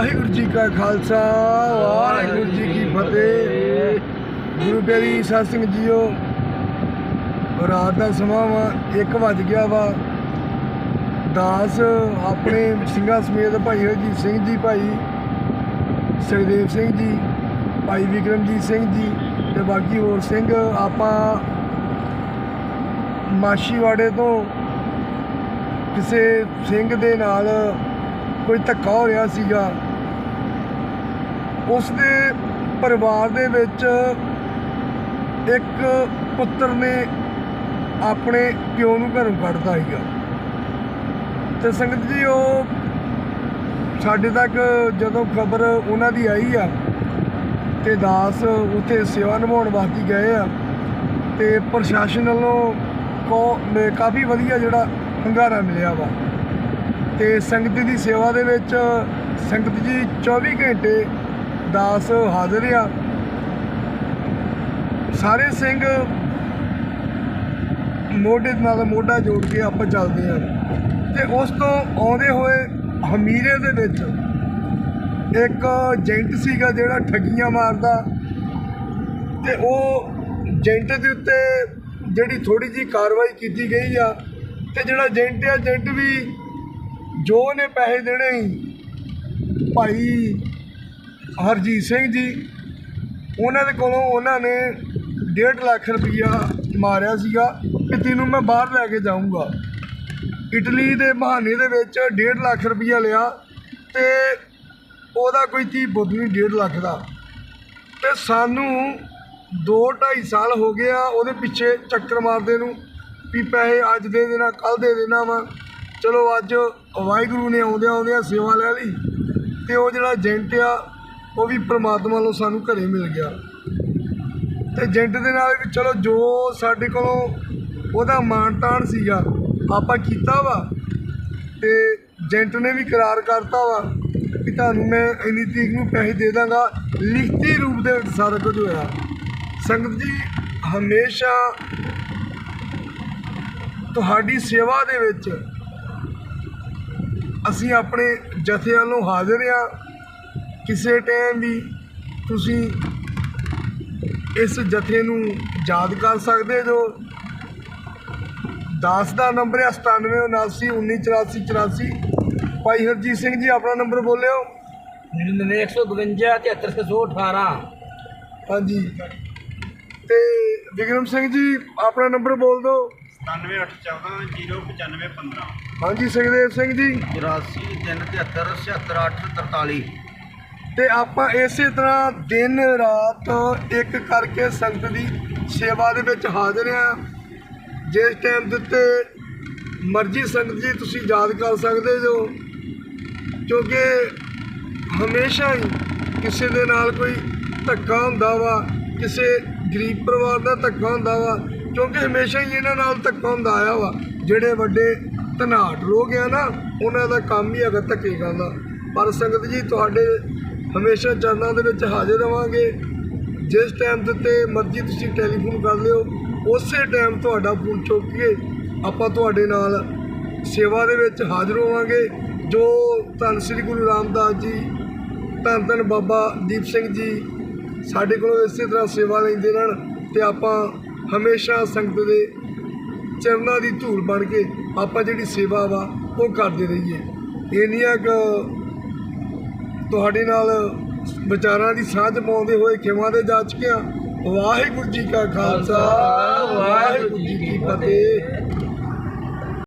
ਵਾਹਿਗੁਰੂ ਜੀ ਕਾ ਖਾਲਸਾ, ਵਾਹਿਗੁਰੂ ਜੀ ਕੀ ਫਤਿਹ। ਗੁਰੂ ਪਿਆਰੀ ਸਾਧ ਸਿੰਘ ਜੀਓ। ਰਾਤ ਦਾ ਸਮਾਂ ਵਾ 1 ਵੱਜ ਗਿਆ ਵਾ। ਦਾਸ ਆਪਣੇ ਸਿੰਘਾਂ ਸਮੇਤ ਭਾਈ ਹਰਜੀਤ ਸਿੰਘ ਜੀ, ਭਾਈ ਸੁਖਦੇਵ ਸਿੰਘ ਜੀ, ਭਾਈ ਵਿਕਰਮਜੀਤ ਸਿੰਘ ਜੀ ਤੇ ਬਾਕੀ ਹੋਰ ਸਿੰਘ, ਆਪਾਂ ਮਾਸ਼ੀਵਾੜੇ ਤੋਂ ਕਿਸੇ ਸਿੰਘ ਦੇ ਨਾਲ ਕੋਈ ਧੱਕਾ ਹੋ ਰਿਹਾ ਸੀਗਾ। ਉਸ ਦੇ ਪਰਿਵਾਰ ਦੇ ਵਿੱਚ ਇੱਕ ਪੁੱਤਰ ਨੇ ਆਪਣੇ ਪਿਓ ਨੂੰ ਘਰੋਂ ਕੱਢਤਾ ਸੀਗਾ। ਤੇ ਸੰਗਤ ਜੀ, ਉਹ ਸਾਡੇ ਤੱਕ ਜਦੋਂ ਖਬਰ ਉਹਨਾਂ ਦੀ ਆਈ ਆ ਤੇ ਦਾਸ ਉੱਥੇ ਸੇਵਾ ਨਿਭਾਉਣ ਵਾਸਤੇ ਗਏ ਆ ਤੇ ਪ੍ਰਸ਼ਾਸਨ ਵੱਲੋਂ ਕੋ ਕਾਫੀ ਵਧੀਆ ਜਿਹੜਾ ਹੰਗਾਰਾ ਮਿਲਿਆ ਵਾ। ਤੇ ਸੰਗਤ ਦੀ ਸੇਵਾ ਦੇ ਵਿੱਚ ਸੰਗਤ ਜੀ 24 ਘੰਟੇ ਦਾਸ ਹਾਜ਼ਰ ਆ। ਸਾਰੇ ਸਿੰਘ ਮੋਢੇ ਨਾਲ ਮੋਢਾ ਜੋੜ ਕੇ ਆਪਾਂ ਚੱਲਦੇ ਆ। ਤੇ ਉਸ ਤੋਂ ਆਉਂਦੇ ਹੋਏ ਹਮੀਰੇ ਦੇ ਵਿੱਚ ਇੱਕ ਜੈਂਟ ਸੀਗਾ ਜਿਹੜਾ ਠੱਗੀਆਂ ਮਾਰਦਾ। ਤੇ ਉਹ ਜੈਂਟ ਦੇ ਉੱਤੇ ਜਿਹੜੀ ਥੋੜੀ ਜੀ ਕਾਰਵਾਈ ਕੀਤੀ ਗਈ ਆ। ਤੇ ਜਿਹੜਾ ਜੈਂਟ ਆ ਏਜੰਟ ਵੀ ਜੋ ਨੇ ਪੈਸੇ ਦੇਣੇ ਸੀ, ਭਾਈ ਹਰਜੀਤ ਸਿੰਘ ਜੀ, ਉਹਨਾਂ ਦੇ ਕੋਲੋਂ ਉਹਨਾਂ ਨੇ 1.5 ਲੱਖ ਰੁਪਈਆ ਮਾਰਿਆ ਸੀਗਾ ਕਿ ਤੈਨੂੰ ਮੈਂ ਬਾਹਰ ਲੈ ਕੇ ਜਾਊਂਗਾ। ਇਟਲੀ ਦੇ ਬਹਾਨੇ ਦੇ ਵਿੱਚ 1.5 ਲੱਖ ਰੁਪਈਆ ਲਿਆ ਤੇ ਉਹਦਾ ਕੋਈ ਧੀ ਬੁੱਧ ਨਹੀਂ 1.5 ਲੱਖ ਦਾ। ਤੇ ਸਾਨੂੰ 2.5 ਸਾਲ ਹੋ ਗਏ ਆ ਉਹਦੇ ਪਿੱਛੇ ਚੱਕਰ ਮਾਰਦੇ ਨੂੰ ਵੀ ਪੈਸੇ ਅੱਜ ਦੇ ਦੇਣਾ ਕੱਲ ਦੇ ਦੇਣਾ ਵਾ। ਚਲੋ ਅੱਜ ਵਾਹਿਗੁਰੂ ਨੇ ਆਉਂਦਿਆਂ ਆਉਂਦਿਆਂ ਸੇਵਾ ਲੈ ਲਈ ਤੇ ਉਹ ਜਿਹੜਾ ਏਜੰਟ ਆ ਉਹ ਵੀ ਪ੍ਰਮਾਤਮਾ ਵੱਲੋਂ ਸਾਨੂੰ ਘਰੇ ਮਿਲ ਗਿਆ। ਤੇ ਏਜੰਟ ਦੇ ਨਾਲ ਵੀ ਚਲੋ ਜੋ ਸਾਡੇ ਕੋਲੋਂ ਉਹਦਾ ਮਾਣ ਤਾਣ ਸੀਗਾ, ਆਪਾਂ ਕੀਤਾ ਵਾ। ਤੇ ਏਜੰਟ ਨੇ ਵੀ ਕਰਾਰ ਕਰਤਾ ਵਾ ਕਿ ਤੁਹਾਨੂੰ ਮੈਂ ਇੰਨੀ ਤਰੀਕ ਨੂੰ ਪੈਸੇ ਦੇ ਦਾਂਗਾ। ਲਿਖਤੀ ਰੂਪ ਦੇ ਵਿੱਚ ਸਾਰਾ ਕੁਝ ਹੋਇਆ। ਸੰਗਤ ਜੀ, ਹਮੇਸ਼ਾ ਤੁਹਾਡੀ ਸੇਵਾ ਦੇ ਵਿੱਚ ਅਸੀਂ ਆਪਣੇ ਜਥੇ ਵੱਲੋਂ ਹਾਜ਼ਰ ਆ ਕਿਸੇ ਟਾਈਮ ਵੀ ਤੁਸੀਂ ਇਸ ਜਥੇ ਨੂੰ ਯਾਦ ਕਰ ਸਕਦੇ ਜੋ ਦਾਸ ਦਾ ਨੰਬਰ ਹੈ 9779198484 ਭਾਈ ਹਰਜੀਤ ਸਿੰਘ ਜੀ ਆਪਣਾ ਨੰਬਰ ਬੋਲਿਓ। 152 73118 ਹਾਂਜੀ। ਤੇ ਵਿਕਰਮ ਸਿੰਘ ਜੀ ਆਪਣਾ ਨੰਬਰ ਬੋਲ ਦਿਓ। 9781409515 ਹਾਂਜੀ ਸੁਖਦੇਵ ਸਿੰਘ ਜੀ। 84 373 77843 ਤੇ ਆਪਾਂ ਇਸੇ ਤਰ੍ਹਾਂ ਦਿਨ ਰਾਤ ਇੱਕ ਕਰਕੇ ਸੰਗਤ ਦੀ ਸੇਵਾ ਦੇ ਵਿੱਚ ਹਾਜ਼ਰ ਆ ਜਿਸ ਟਾਈਮ ਦਿੱਤੇ ਮਰਜ਼ੀ ਸੰਗਤ ਜੀ ਤੁਸੀਂ ਯਾਦ ਕਰ ਸਕਦੇ ਜੋ ਕਿਉਂਕਿ ਹਮੇਸ਼ਾ ਹੀ ਕਿਸੇ ਦੇ ਨਾਲ ਕੋਈ ਧੱਕਾ ਹੁੰਦਾ ਵਾ, ਕਿਸੇ ਗਰੀਬ ਪਰਿਵਾਰ ਦਾ ਧੱਕਾ ਹੁੰਦਾ ਵਾ, ਕਿਉਂਕਿ ਹਮੇਸ਼ਾ ਹੀ ਇਹਨਾਂ ਨਾਲ ਧੱਕਾ ਹੁੰਦਾ ਆਇਆ ਵਾ। ਜਿਹੜੇ ਵੱਡੇ ਧਨਾਟ ਲੋਕ ਆ ਨਾ, ਉਹਨਾਂ ਦਾ ਕੰਮ ਹੀ ਹੈਗਾ ਧੱਕੇ ਕਰਨਾ ਪਰ ਸੰਗਤ ਜੀ, ਤੁਹਾਡੇ ਹਮੇਸ਼ਾ ਚਰਨਾਂ ਦੇ ਵਿੱਚ ਹਾਜ਼ਰ ਰਵਾਂਗੇ। ਜਿਸ ਟਾਈਮ ਦੇ ਉੱਤੇ ਮਰਜ਼ੀ ਤੁਸੀਂ ਟੈਲੀਫੋਨ ਕਰ ਲਿਓ, ਉਸੇ ਟਾਈਮ ਤੁਹਾਡਾ ਫੋਨ ਚੁੱਕ ਕੇ ਆਪਾਂ ਤੁਹਾਡੇ ਨਾਲ ਸੇਵਾ ਦੇ ਵਿੱਚ ਹਾਜ਼ਰ ਹੋਵਾਂਗੇ। ਜੋ ਧੰਨ ਸ੍ਰੀ ਗੁਰੂ ਰਾਮਦਾਸ ਜੀ, ਧੰਨ ਧੰਨ ਬਾਬਾ ਦੀਪ ਸਿੰਘ ਜੀ ਸਾਡੇ ਕੋਲੋਂ ਇਸੇ ਤਰ੍ਹਾਂ ਸੇਵਾ ਲੈਂਦੇ ਰਹਿਣ ਤੇ ਆਪਾਂ ਹਮੇਸ਼ਾ ਸੰਗਤ ਦੇ ਚਰਨਾਂ ਦੀ ਧੂੜ ਬਣ ਕੇ ਆਪਾਂ ਜਿਹੜੀ ਸੇਵਾ ਵਾ ਉਹ ਕਰਦੇ ਰਹੀਏ। ਇੰਨੀਆਂ ਕੁ ਤੁਹਾਡੇ ਨਾਲ ਵਿਚਾਰਾਂ ਦੀ ਸਾਂਝ ਪਾਉਂਦੇ ਹੋਏ ਖਿਮਾ ਦੇ ਜਾ ਚੁੱਕੇ ਹਾਂ। ਵਾਹਿਗੁਰੂ ਜੀ ਕਾ ਖਾਲਸਾ ਵਾਹਿਗੁਰੂ ਜੀ ਕੀ ਫਤਿਹ।